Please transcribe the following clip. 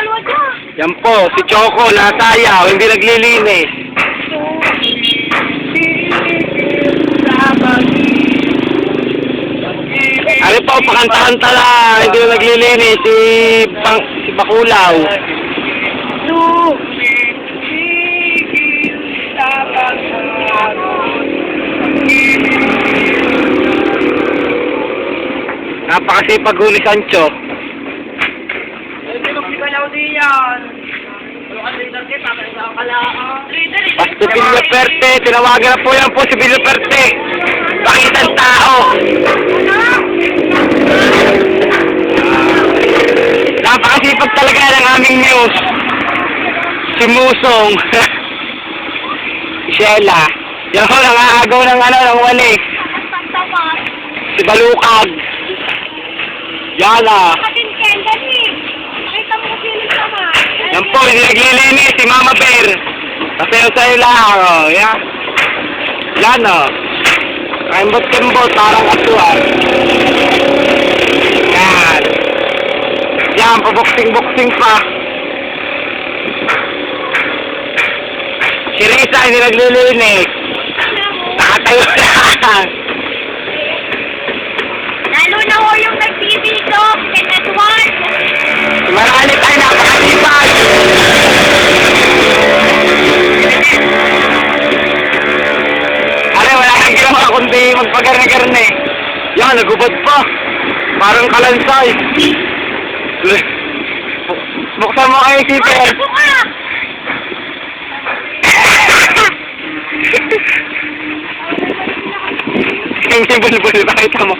dalawa dyan. Yan po, si Choco, nasayaw, hindi naglilinis. Ano po, pakanta-kanta lang, hindi na naglilinis, si, Bang, si Bakulaw. Napakasipag ho ni Sancho. Basta Villa Perte, tinawagan na po yan po si Villa Perte. Pakitang tao. Napakasipag talaga ng aming news. Si Musong. Sheila. Yan ho, nangaagaw ng ano, ng walis. Si Balukag. Yan. Atin Kendall eh. Yan po, naglilinis si Mama Bear. Yung sa'yo lang, oh. Yan. Yan, oh. Kaimbot-kembot, parang kasuan. Yan. Yan, paboksing-boksing pa. Si Risa, hindi naglilinis. Nakatayo lang. Ginawa kundi magpagarne-garne. Yan, nagubad pa. Parang kalansay. Bu- Buksan mo kayo si Per. Yung si Bulbul, pakita mo.